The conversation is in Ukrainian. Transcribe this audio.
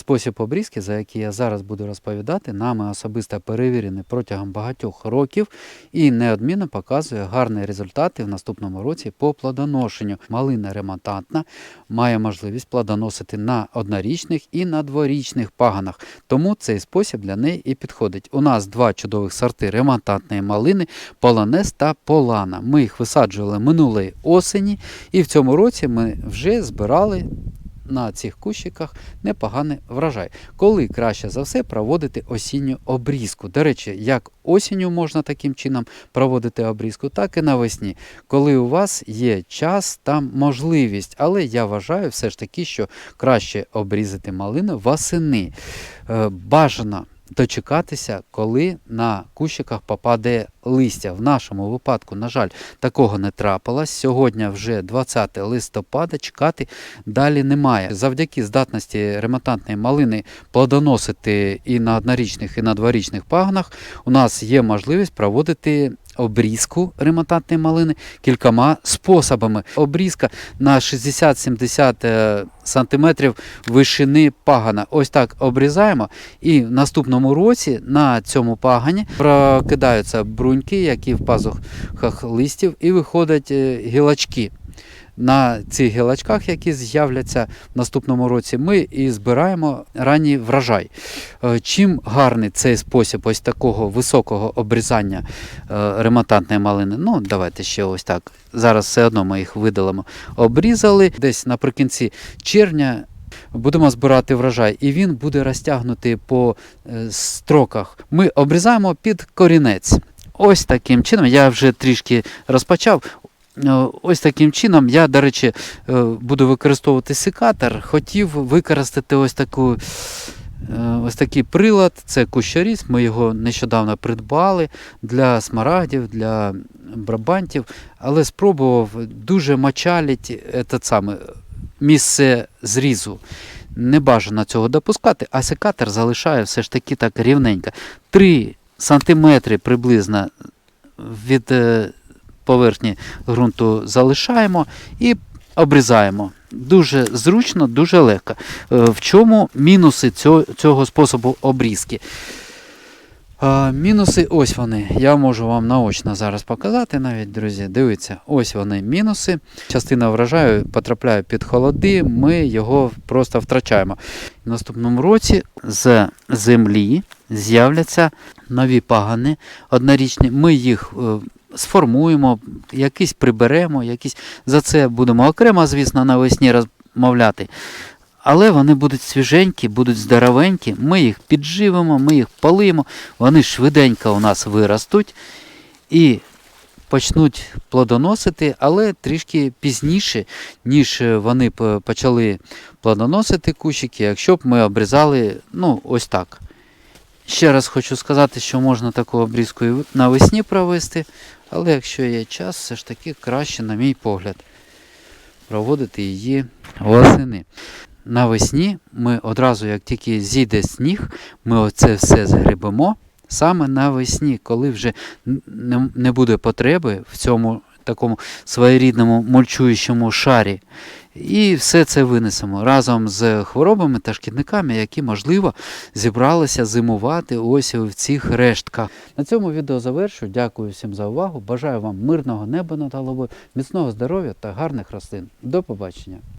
Спосіб обрізки, за який я зараз буду розповідати, нами особисто перевірений протягом багатьох років і неодмінно показує гарні результати в наступному році по плодоношенню. Малина ремонтантна має можливість плодоносити на однорічних і на дворічних паганах, тому цей спосіб для неї і підходить. У нас два чудових сорти ремонтантної малини Полонез та Полана. Ми їх висаджували минулої осені, і в цьому році ми вже збирали на цих кущиках непоганий врожай. Коли краще за все проводити осінню обрізку. До речі, як осінню можна таким чином проводити обрізку, так і навесні, коли у вас є час та можливість. Але я вважаю все ж таки, що краще обрізати малину восени. Е, Бажано дочекатися, коли на кущиках попаде листя. В нашому випадку, на жаль, такого не трапилось. Сьогодні вже 20 листопада, чекати далі немає. Завдяки здатності ремонтантної малини плодоносити і на однорічних, і на дворічних пагонах, у нас є можливість проводити обрізку ремонтантної малини кількома способами. Обрізка на 60-70 см вишини пагана. Ось так обрізаємо. І в наступному році на цьому пагані прокидаються бруньки, які в пазухах листів, і виходять е, гілочки. На цих гілочках, які з'являться в наступному році, ми і збираємо ранній врожай. Е, Чим гарний цей спосіб ось такого високого обрізання е, ремонтантної малини? Ну, давайте ще ось так. Зараз все одно ми їх видалимо. Обрізали десь наприкінці червня. Будемо збирати врожай, і він буде розтягнутий по е, строках. Ми обрізаємо під корінець. Ось таким чином, я вже трішки розпочав. Е, Ось таким чином я, до речі, е, буду використовувати секатор. Хотів використати ось таку. е, Ось такий прилад, це кущоріз. Ми його нещодавно придбали для смарагдів, для брабантів, але спробував дуже мочалить этот саме, місце зрізу. Не бажано цього допускати, а секатор залишає все ж таки так рівненько. 3 сантиметри приблизно від поверхні ґрунту залишаємо і обрізаємо. Дуже зручно, дуже легко. Е, В чому мінуси цього, способу обрізки? Мінуси, ось вони. Я можу вам наочно зараз показати навіть, друзі. Дивіться, ось вони мінуси. Частина врожаю потрапляє під холоди, ми його просто втрачаємо. В наступному році з землі з'являться нові пагани однорічні. Ми їх е, сформуємо, якісь приберемо, якісь за це будемо окремо, звісно, навесні розмовляти. Але вони будуть свіженькі, будуть здоровенькі, ми їх підживимо, ми їх полимо, вони швиденько у нас виростуть і почнуть плодоносити, але трішки пізніше, ніж вони п- почали плодоносити кущики, якщо б ми обрізали ну, ось так. Ще раз хочу сказати, що можна таку обрізку і навесні провести, але якщо є час, все ж таки краще, на мій погляд, проводити її восени. Навесні ми одразу, як тільки зійде сніг, ми оце все згребемо саме навесні, коли вже не, буде потреби в цьому такому своєрідному мульчуючому шарі. І все це винесемо разом з хворобами та шкідниками, які, можливо, зібралися зимувати ось в цих рештках. На цьому відео завершую. Дякую всім за увагу. Бажаю вам мирного неба над головою, міцного здоров'я та гарних рослин. До побачення!